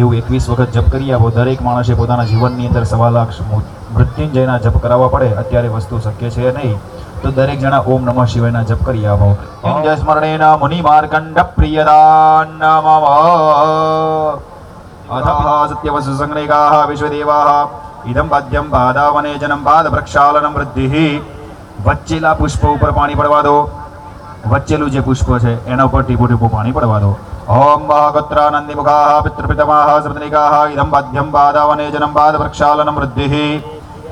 એવું એકવીસ વખત જપ કરી આપો દરેક માણસે પોતાના જીવનની અંદર સવા લાખ મૃત્યુંજયના જપ કરાવવા પડે. અત્યારે વસ્તુ શક્ય છે નહીં. તો દરેક જણા ઓમ નમઃ શિવાયના જપ કરી આપો ઓમ જય સ્મરણેન મુનિ માર્કંડ પ્રિયદાન નમઃ અથ સત્યવસુ સંગ્રેગાઃ વિશ્વદેવાઃ ઇદમ પાદ્યમ પાદાવને જનમ પાદ પ્રક્ષાલનમ વૃદ્ધિ. વચ્ચેલા પુષ્પ ઉપર પાણી પડવા દો. વચ્ચેલું જે પુષ્પ છે, એના ઉપર ટીપું ટીપું પાણી પડવા દો. ઓમ ગોત્રાનંદી મુખાः પિતૃપિતમાः સપ્તનિકાः ઇદં પાદ્યમ પાદાવને જനം વૃક્ષાલનમ વૃદ્ધિ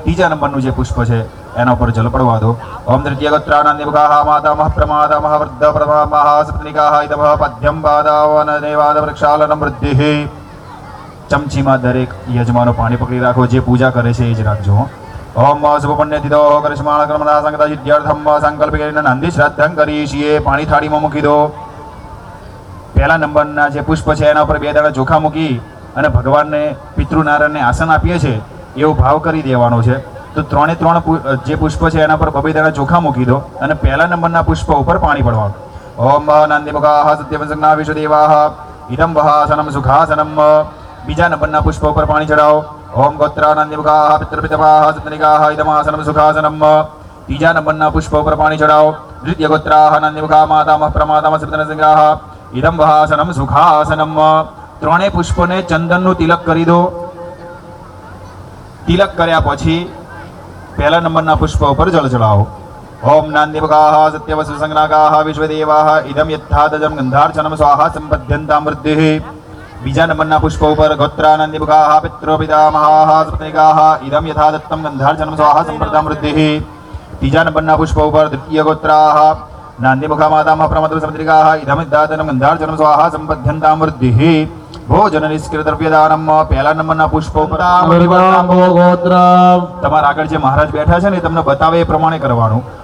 ત્રીજા નંબરનું જે પુષ્પ છે એના ઉપર જલ પડવા દો ઓમ તૃતીય ગોત્રાનંદી મુખાः માતામહ પ્રમાતામહ વૃદ્ધ પ્રમામહ સપ્તનિકાः ઇદં પાદ્યમ પાદાવને પાદપ્રક્ષાલનમ વૃદ્ધિ ચમચીમાં દરેક યજમાનો પાણી પકડી રાખો જે પૂજા કરે છે એ જ રાખજો. ઓમ શુભપુણ્ય તિથો કરિષ્માણ કર્મના સંગતા સિદ્ધ્યર્થમ સંકલ્પ કરીને નંદી શ્રાદ્ધં કરી છીએ પાણી થાળીમાં મૂકી દો પહેલા નંબરના જે પુષ્પ છે, એના ઉપર બે દાડા ચોખા મૂકી અને ભગવાનને, પિતૃનારાયણને આસન આપીએ છે એવો ભાવ કરી દેવાનો છે. તો ત્રણે ત્રણ જે પુષ્પ છે, એના પર બબે દાડા ચોખા મૂકી દો અને પહેલા નંબરના પુષ્પ ઉપર પાણી પડવાનું ઓમ નંદિમુખાહ વિશ્વ વિશ્વદેવાહ ઇદમ વહાસનમ સુખાસનમ. બીજા નંબરના પુષ્પ ઉપર પાણી ચડાવો ઓમ ગોત્રાનંદિમુખાહ પિતૃપિતમાહ સત્યનિકાહ ઇદમાસનમ સુખાસનમ. ત્રીજા નંબરના પુષ્પ ઉપર પાણી ચડાવો દ્વિતીય ગોત્રાહ નંદિમુખા માતામહ પ્રમાતામહ સપ્તનસિંહાહ ઇદમ વહાસનમ સુખાસનમ ત્રણેય પુષ્પને ચંદનનું તિલક કરી દો તિલક કર્યા પછી પહેલા નંબરના પુષ્પ ઉપર જળ ચડાવો ઓમ નાંદિમુખાહ સત્યવસુ સંજ્ઞાકાહ વિશ્વદેવાહ ઇદમ યથાદજમ ગંધાર્ચનમ સ્વાહા સંપદ્યંતામ વૃદ્ધિ બીજા નંબરના પુષ્પ ઉપર ગોત્રાનંદિમુખાહ પિતૃપિતામહાહ સપ્તનિકાહ ઇદમ યથાદત્તમ ગંધાર્ચનમ સ્વાહા સંપ્રદામ વૃદ્ધિ ત્રીજા નંબરના પુષ્પ ઉપર દ્વિતીય ગોત્રાહ નાંદિમુખા માતામહ પ્રમત્ર સપ્તનિકાહ ઇદમ યથાદત્તમ ગંધાર્ચનમ સ્વાહા સંપદ્યંતામ વૃદ્ધિ ભોજન નિષ્કૃત દ્રવ્યદાનમ પહેલા નંબરના પુષ્પ ઉપર ગોત્ર તમારા આગળ જે મહારાજ બેઠા છે ને એ તમને બતાવે એ પ્રમાણે કરવાનું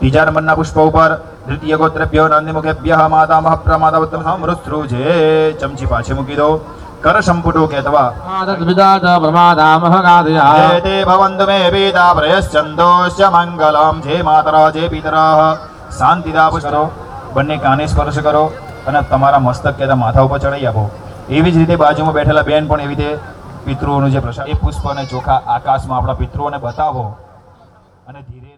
ત્રીજા નંબરના પુષ્પ ઉપર દ્વિતીય ગોત્રભ્યો નંદિમુખેભ્યઃ ઉત્તમ પ્રમાતાવત્તમ છે ચમચી પાછી મૂકી દો. કર સંપુટો કેતવા. તે ભવન્તુ મે પીતા પ્રયશ્ચંદોશ્ચ મંગલમ. જે માતરા જે પિતર શાંતિદા પુષ્કરો બંને કાને સ્પર્શ કરો અને તમારા મસ્તક કે માથા ઉપર ચડાઈ આપો. એવી જ રીતે બાજુમાં બેઠેલા બેન પણ એવી રીતે પિતૃઓનું જે પ્રસાદ એ પુષ્પ અને ચોખા આકાશમાં આપણા પિતૃઓને બતાવો. અને ધીરે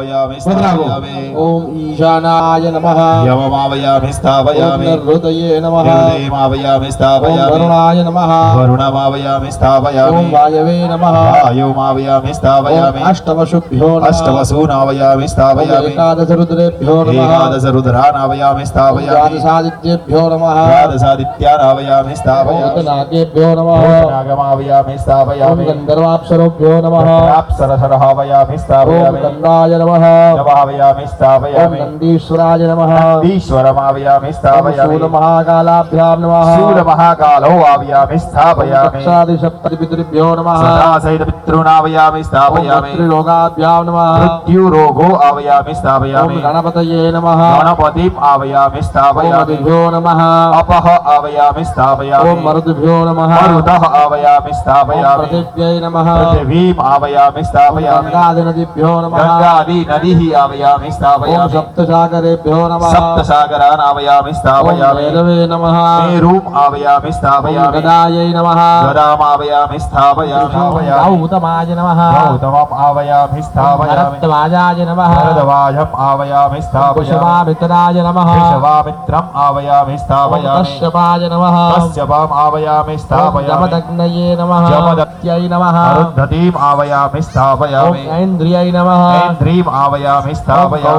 vaya, vaya, vaya, ओम ईशानाय नमः। यवमावयामि स्थापयामि हृदये नमः। हृदयमावयामि स्थापयामि वरुणाय नमः। वरुणमावयामि ओम वायवे नमः। वायुमावयामि स्थापयामि अष्टवशुभ्यो अष्टवसूनावयामि एकादश रुद्रेभ्यो नमः। एकादशरुद्रानावयामि स्थापयामि द्वादशादित्येभ्यो नमः। द्वादशादित्यानावयामि स्थापयामि नागेभ्यो नमः। नागमावयामि स्थापयामि गन्धर्वाप्सरोभ्यो नमः। प्राप्सरसरहावयामि स्थापयामि गन्धाय नमः। नमावयामि स्थापयामि नन्दीश्वराय नमः नन्दीश्वरमावयामि स्थापयामि शूलमहाकालाभ्यां नमः शूलमहाकालो आवयामि स्थापयामि सदाशप्तपितृभ्यो नमः सदाशैतपितॄणावयामि स्थापयामि त्रिलोकाभ्यां नमः मृत्युरोगो आवयामि स्थापयामि गणपतये नमः गणपतिम् आवयामि स्थापयामि भ्यो नमः अपः आवयामि स्थापयामि मरुद्भ्यो नमः मरुतः आवयामि स्थापयामि पृथिव्यै नमः पृथिवीम् आवयामि स्थापयामि गङ्गादिनदिभ्यो नमः गङ्गादिनदिः आवयामि स्थापयामि स्थापयामि सप्तसागरेभ्यो नमः सप्तसागरानावयामि स्थापयामि वेदवे नमः मेरूम् आवयामि स्थापयामि गदायै नमः गदामावयामि स्थापयामि गौतमाय नमः गौतमम् आवयामि स्थापयामि भरद्वाजाय नमः भरद्वाजम् आवयामि स्थापयामि कुशवामित्राय नमः कुशवामित्रम् आवयामि स्थापयामि कश्यपाय नमः कश्यपाम् आवयामि स्थापयामि जमदग्नये नमः जमदत्यै नमः अरुन्धतीम् आवयामि स्थापयामि ऐन्द्रियै नमः ऐन्द्रीम् आवयामि स्थापयामि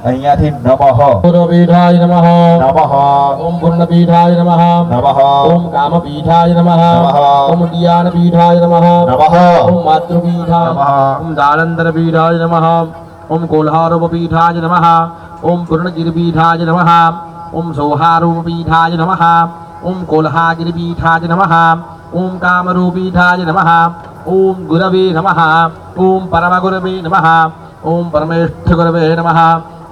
અહીંયાથી નમઃ પૂર્વપીઠાય નમઃ નમઃ ઓમ પૂર્ણપીઠાય નમઃ નમઃ ઓમ કામપીઠાય નમઃ ઓમ ઉડ્ડિયાનપીઠાય નમઃ નમઃ ઓમ માતૃપીઠાય નમઃ ઓમ દાનંદરપીઠાય નમઃ ઓમ કોલ્હારોપપીઠાય નમઃ ઓમ પૂર્ણગિરિપીઠાય નમઃ ઓમ સૌહારોપપીઠાય નમઃ ઓમ કોલ્હાગિરિપીઠાય નમઃ ઓમ કામરૂપીઠાય નમઃ ઓમ ગુરવે નમઃ ઓમ પરમગુરવે નમઃ ઓમ પરમેષ્ઠ ગુરવે નમઃ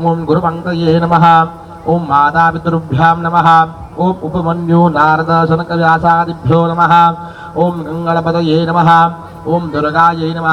गुरुपङ्कये नमः। ॐ मातापितृभ्यां नमः। ॐ उपमन्यु नारद शनकव्यासादिभ्यो नमः। ॐ गङ्गणपतये नमः। ॐ दुर्गायै ఓం దుర్గాయై నమ.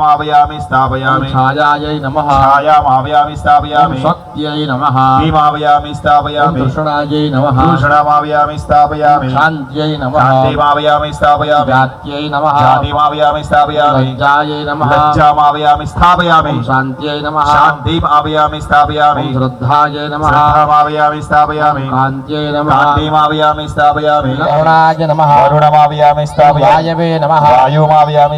మావయామి స్థాపయామి. ఛాయాయై నమ. ఛాయామావయామి స్థాపయామి. శక్త్యై నమ. భీమావయామి స్థాపయామి. భూషణాయై నమ. భూషణమావయామి స్థాపయామి. శాంత్యై నమ. శాంతిమావయామి స్థాపయామి. జాత్యై నమ. జాతిమావయామి స్థాపయామి. లజ్జాయై నమ. లజ్జామావయామి స్థాపయామి. శాంత్యై నమ. శాంతిమావయామి స్థాపయామి. శ్రద్ధాయై నమ. శ్రద్ధామావయామి స్థాపయామి. కాంత్యై నమ. కాంతిమావయామి స్థాపయామి. కరుణాయ నమ. కరుణమావయామి స్థాపయామి. వాయవే నమ. వాయుమావయామి ॐ कान्त्यै नमः કાંતિમ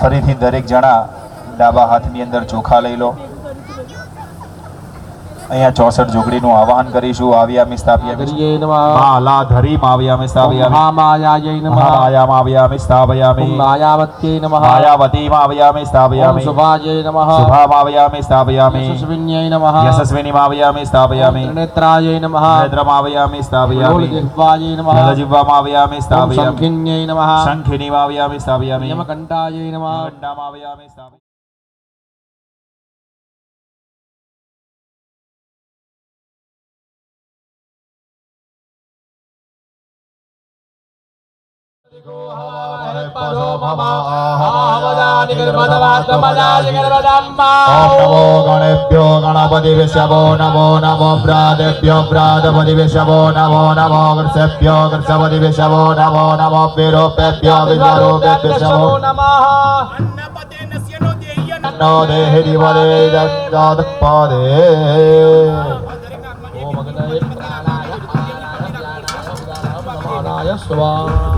ફરીથી દરેક જણા ડાબા હાથની અંદર ચોખા લઈ લો. અહીંયા ચોસઠ જોગડીનું આવાહન કરીશું આવ્યામી સ્થાપ્યામી બાલાધરી આવ્યામી સ્થાપ્યામી માયાય નમઃ માયામ આવ્યામી સ્થાપ્યામી માયાવત્યય નમઃ માયાવતીમ આવ્યામી સ્થાપ્યામી શુભાજય નમઃ શુભામ આવ્યામી સ્થાપ્યામી યશસ્વિન્યય નમઃ યશસ્વિનીમ આવ્યામી સ્થાપ્યામી નેત્રાય નમઃ નેત્રમ આવ્યામી સ્થાપ્યામી જલજિહ્વાય નમઃ જલજિહ્વામ આવ્યામી સ્થાપ્યામી શંખિન્યય નમઃ શંખિનીમ આવ્યામી સ્થાપ્યામી યમકંટાય નમઃ કંટામ આવ્યામી સ્થાપ્યામી नमो गणेभ्यो गणपति नमो नमो नमो नमो कृषेभ्यो कृषपतिभ्यवो नमो नमो विरूपेभ्यो विरूपेभ्यवो नमः नो देहि दिवरे दत्तादपादे ओम प्राणाय स्वाहा।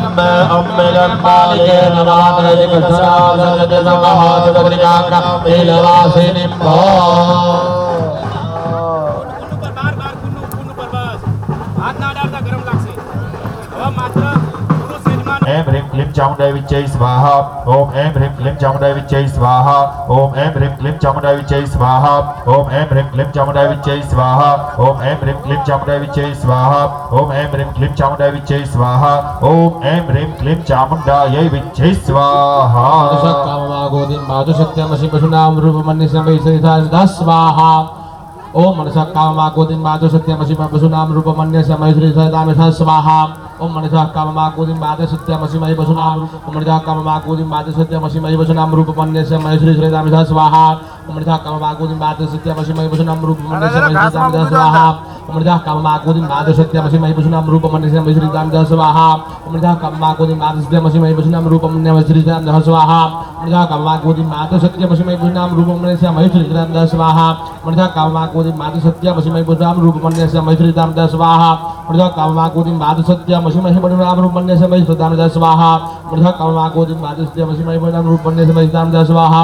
ും चामुंडा विजय स्वाहा ओम ऐं ह्रीं क्लीं चामुंडा विजय स्वाहा ओम ऐं ह्रीं क्लीं चामुंडा विजय स्वाहा ओम ऐं ह्रीं क्लीं चामुंडा विजय स्वाहा ओम ऐं ह्रीं क्लीं चामुंडा विजय स्वाहा ओम ऐं ह्रीं क्लीं चामुंडा विजय स्वाहा ओम ऐं ह्रीं क्लीं चामुंडायै विजय स्वाहा काममागोदिं मातु सत्यं शिवशुनां दस स्वाहा ओम मनसा काममागोदिं मातु सत्यं शिवशुनां रूपमन्यस्य महेश्वरी सदा स्वाहा ओम मनसा काममा गोदिन माधु सत्यमसि महि पशुनाम रूपमन्य समय श्री सदाम स्वाहा ओम मनसा काममा गोदिन माधु सत्यमसि महि पशुनाम श्री सदाम स्वाहा ओम मनसा काममा गोदिन माधु सत्यमसि महि पशुनाम रूपमन्य श्री सदाम स्वाहा मनसा काममा गोदिन माधु सत्यमसि महि पशुनाम रूपमन्य समय श्री सदाम स्वाहा मनसा काममा गोदिन माधु सत्यमसि महि पशुनाम रूपमन्य समय श्री सदाम स्वाहा मनसा काममा गोदिन माधु सत्यमसि महि पशुनाम रूपमन्य समय श्री सदाम स्वाहा मनसा काममा गोदिन माधु सत्यमसि महि पशुनाम रूपमन्य समय श्री सदाम स्वाहा माधु सत्यमसि महि पशुनाम रूपमन्य श्री सदाम गोदिन माधु सत्यमसि महि पशुनाम रूपमन्य श्री सदाम स्वाहा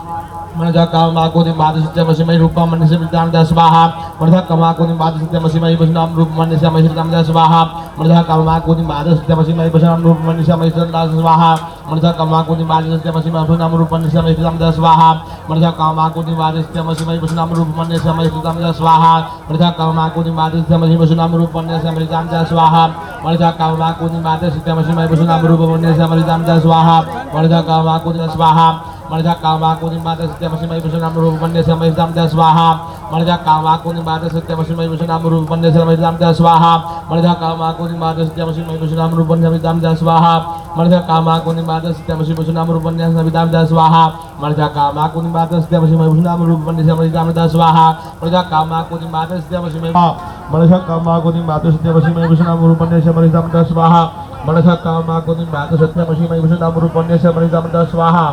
कामाकुनि मादसत्यमसिमय रूपमन्यस्य विद्यामदा स्वाहा मनसा कामाकुनि मादसत्यमसिमय वसनाम महिषदामदा स्वाहा मनसा कामाकुनि मादसत्यमसिमय वसनाम रूपमन्यस्य महिषदामदा स्वाहा मनसा कामाकुनि मादसत्यमसिमय वसनाम रूपमन्यस्य महिषदामदा स्वाहा मनसा कामाकुनि मादसत्यमसिमय वसनाम रूपमन्यस्य महिषदामदा स्वाहा मनसा कामाकुनि मादसत्यमसिमय वसनाम रूपमन्यस्य महिषदामदा स्वाहा मनसा कामाकुनि मादसत्यमसिमय वसनाम रूपमन्यस्य महिषदामदा स्वाहा मनसा कामाकुनि स्वाहा मणजा कामाकुनि माता सत्यमसिमय विष्णुनाम रूपमन्य समय दाम स्वाहा मणजा कामाकुनि माता सत्यमसिमय विष्णुनाम रूपमन्य समय दाम स्वाहा मणजा कामाकुनि माता सत्यमसिमय विष्णुनाम रूपमन्य दाम स्वाहा मणजा कामाकुनि माता सत्यमसिमय विष्णुनाम रूपमन्य समय दाम स्वाहा मणजा कामाकुनि माता सत्यमसिमय विष्णुनाम रूपमन्य समय दाम स्वाहा मणजा कामाकुनि माता सत्यमसिमय मणजा कामाकुनि माता सत्यमसिमय विष्णुनाम रूपमन्य समय दाम स्वाहा कामाकुनि माता सत्यमसिमय विष्णुनाम रूपमन्य समय दाम स्वाहा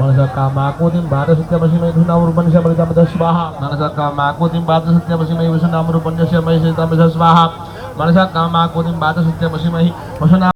मनसा कामाकुतिं भारसत्यमसिमय विष्णुनामरूपण्यस्य मरितामदः स्वाहा मनसा कामाकुतिं भारसत्यमसिमय विष्णुनामरूपण्यस्य मयि स्वाहा मनसा कामाकुतिं भारसत्यमसिमय विष्णुनाम